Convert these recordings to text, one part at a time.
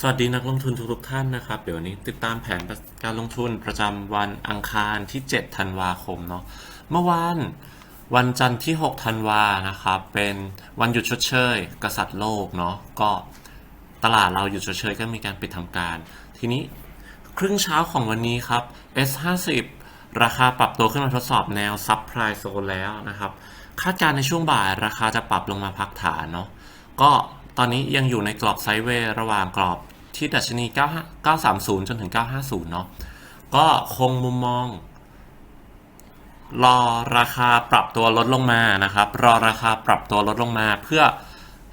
สวัสดีนักลงทุนทุกๆท่านนะครับ เดี๋ยวนี้ติดตามแผนการลงทุนประจำวันอังคารที่ 7 ธันวาคมเนาะเมื่อวานวันจันทร์ที่ 6 ธันวานะครับ เป็นวันหยุดชดเชย กษัตริย์โลกเนาะก็ตลาดเราหยุดชดเชยก็มีการปิดทำการ ทีนี้ครึ่งเช้าของวันนี้ครับ S50 ราคาปรับตัวขึ้นมาทดสอบแนวซับไพรโซนแล้วนะครับ คาดการณ์ในช่วงบ่ายราคาจะปรับลงมาพักฐานเนาะก็ ตอนนี้ยังอยู่ในกรอบไซด์เวย์ระหว่างกรอบที่ดัชนี9 930 จนถึง 950 เนาะก็คงมุมมอง รอราคาปรับตัวลดลงมานะครับ รอราคาปรับตัวลดลงมา เพื่อ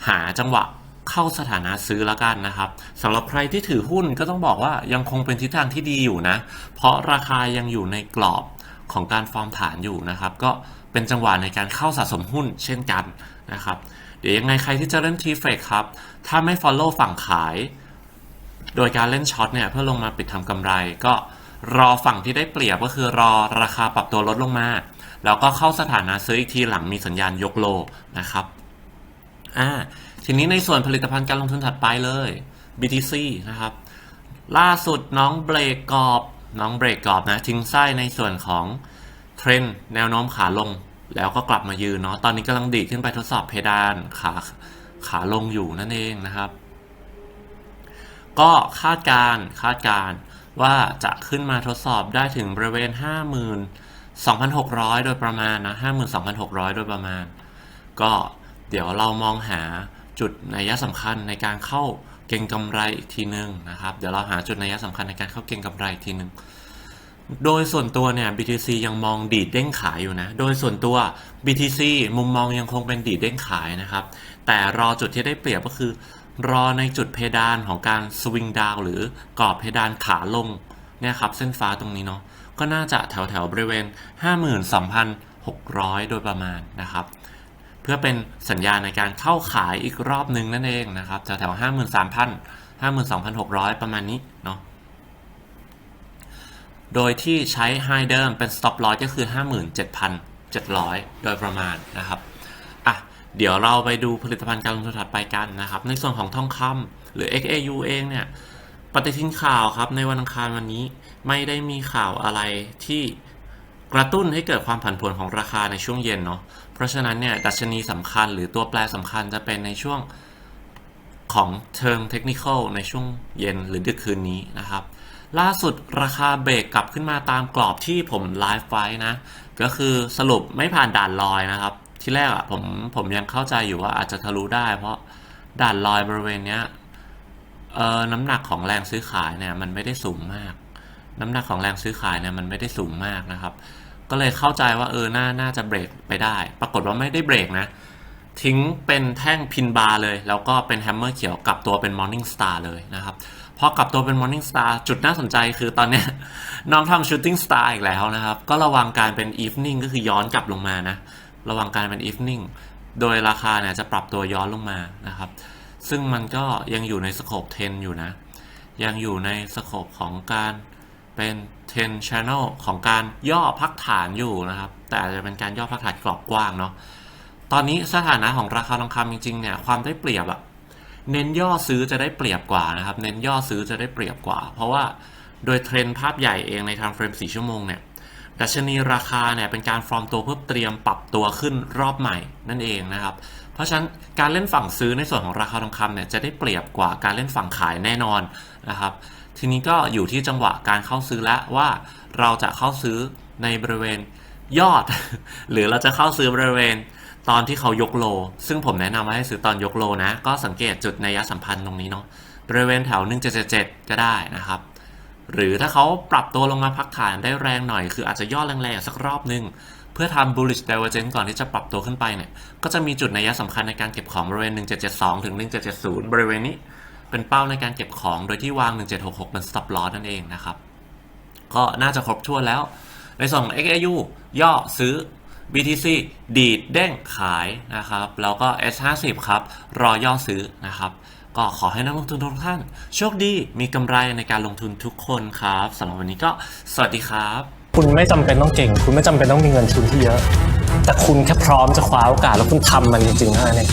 หาจังหวะเข้าสถานะซื้อแล้วกันนะครับสำหรับใครที่ถือหุ้นก็ต้องบอกว่ายังคงเป็นทิศทางที่ดีอยู่นะ เพราะราคายังอยู่ในกรอบของการฟอร์มฐานอยู่นะครับ ก็เป็นจังหวะในการเข้าสะสมหุ้นเช่นกันนะครับ ดี๋ยวยังไงใครที่จะเล่นทีเฟกครับ ถ้าไม่ follow ฝั่งขาย โดยการเล่นช็อตเนี่ยเพื่อลงมาปิดทำกำไร ก็รอฝั่งที่ได้เปรียบก็คือรอราคาปรับตัวลดลงมา แล้วก็เข้าสถานะซื้ออีกทีหลังมีสัญญาณยกโลนะครับอ่าทีนี้ในส่วนผลิตภัณฑ์การลงทุนถัดไปเลย BTC นะครับ ล่าสุดน้องเบรกกรอบ น้องเบรกกรอบนะทิ้งไส้ในส่วนของเทรนแนวโน้มขาลง แล้วก็กลับมายืนเนาะ ตอนนี้กำลังดีดขึ้นไปทดสอบเพดานขาขาลงอยู่นั่นเองนะครับ ก็คาดการคาดการว่าจะขึ้นมาทดสอบได้ถึงบริเวณ 52,600 โดยประมาณนะ 52,600 โดยประมาณ ก็เดี๋ยวเรามองหาจุดนัยสำคัญในการเข้าเก็งกำไรอีกทีนึงนะครับ เดี๋ยวเราหาจุดนัยสำคัญในการเข้าเก็งกำไรอีกทีนึง โดยส่วนตัวเนี่ย BTC ยังมองดีดเด้งขายอยู่นะ โดยส่วนตัว BTC มุมมองยังคงเป็นดีดเด้งขายนะครับ แต่รอจุดที่ได้เปรียบก็คือ รอในจุดเพดานของการสวิงดาวหรือกรอบเพดานขาลงเนี่ยครับเส้นฟ้าตรงนี้เนาะ ก็น่าจะแถวแถวบริเวณ 52,600 โดยประมาณนะครับ เพื่อเป็นสัญญาณในการเข้าขายอีกรอบหนึ่งนั่นเองนะครับแถวแถว53,000 52,600 ประมาณนี้เนาะ โดยที่ใช้ High เดิมเป็น Stop Loss ก็คือ 57,700 โดยประมาณนะครับอะเดี๋ยวเราไปดูผลิตภัณฑ์การลงทุนถัดไปกันนะครับ ในส่วนของทองคำหรือ XAU เองเนี่ยปฏิทินข่าวครับในวันอังคารวันนี้ไม่ได้มีข่าวอะไรที่กระตุ้นให้เกิดความผันผวนของราคาในช่วงเย็นเนาะ เพราะฉะนั้นเนี่ยดัชนีสำคัญหรือตัวแปรสำคัญจะเป็นในช่วงของเทิงเทคนิคอลในช่วงเย็นหรือดึกคืนนี้นะครับ ล่าสุดราคาเบรกกลับขึ้นมาตามกรอบที่ผมไลฟ์ไว้นะ ก็คือสรุปไม่ผ่านด่านลอยนะครับ ที่แรกอะผมผมยังเข้าใจอยู่ว่าอาจจะทะลุได้ เพราะด่านลอยบริเวณเนี้ยเอ่อน้ำหนักของแรงซื้อขายเนี่ยมันไม่ได้สูงมาก น้ำหนักของแรงซื้อขายเนี่ยมันไม่ได้สูงมากนะครับ ก็เลยเข้าใจว่าเออน่าน่าจะเบรกไปได้ ปรากฏว่าไม่ได้เบรกนะ ทิ้งเป็นแท่งพินบาร์เลย แล้วก็เป็นแฮมเมอร์เขียวกลับตัวเป็น Morning Star เลยนะครับ พอกลับตัวเป็น Morning Star จุดน่าสนใจคือตอนเนี้ยน้องทำ Shooting Star อีกแล้วนะครับ ก็ระวังการเป็น Evening ก็คือย้อนกลับลงมานะ ระวังการเป็น Evening โดยราคาเนี่ยจะปรับตัวย้อนลงมานะครับ ซึ่งมันก็ยังอยู่ในสโคป10 อยู่นะ ยังอยู่ในสโคปของการเป็น 10 channel ของการย่อพักฐานอยู่นะครับ แต่อาจจะเป็นการย่อพักฐานกรอบกว้างเนาะตอนนี้สถานะของราคาทองคำจริงๆเนี่ยความได้เปรียบอะ เน้นย่อซื้อจะได้เปรียบกว่านะครับ เน้นย่อซื้อจะได้เปรียบกว่า เพราะว่าโดยเทรนด์ภาพใหญ่เองในทางเฟรม 4 ชั่วโมงเนี่ยดัชนีราคาเนี่ยเป็นการฟอร์มตัวเพื่อเตรียมปรับตัวขึ้นรอบใหม่นั่นเองนะครับ เพราะฉะนั้นการเล่นฝั่งซื้อในส่วนของราคาทองคำเนี่ยจะได้เปรียบกว่าการเล่นฝั่งขายแน่นอนนะครับ ทีนี้ก็อยู่ที่จังหวะการเข้าซื้อและว่าเราจะเข้าซื้อในบริเวณยอด หรือเราจะเข้าซื้อบริเวณ ตอนที่เขายกโล ซึ่งผมแนะนำว่าให้ซื้อตอนยกโลนะ ก็สังเกตจุดในยสัมพันธ์ตรงนี้เนาะบริเวณแถว 1777 ก็ได้นะครับ หรือถ้าเขาปรับตัวลงมาพักฐานได้แรงหน่อย คืออาจจะย่อแรงๆสักรอบนึง เพื่อทำ bullish divergence ก่อนที่จะปรับตัวขึ้นไปเนี่ย ก็จะมีจุดในยสำคัญในการเก็บของบริเวณ 1772 ถึง 1770 บริเวณนี้ เป็นเป้าในการเก็บของโดยที่วาง 1766 เป็น stop loss นั่นเองนะครับ ก็น่าจะครบถ้วนแล้ว ในส่วนของ XAU ย่อซื้อ BTC ดีดเด้งขายนะครับแล้วก็ S50 ครับรอย่อซื้อนะครับ ก็ขอให้นักลงทุนทุกท่าน โชคดีมีกำไรในการลงทุนทุกคนครับสำหรับวันนี้ก็สวัสดีครับ คุณไม่จำเป็นต้องเก่ง คุณไม่จำเป็นต้องมีเงินทุนที่เยอะ แต่คุณแค่พร้อมจะคว้าโอกาสแล้วคุณทำมันจริงๆเท่านั้นเอง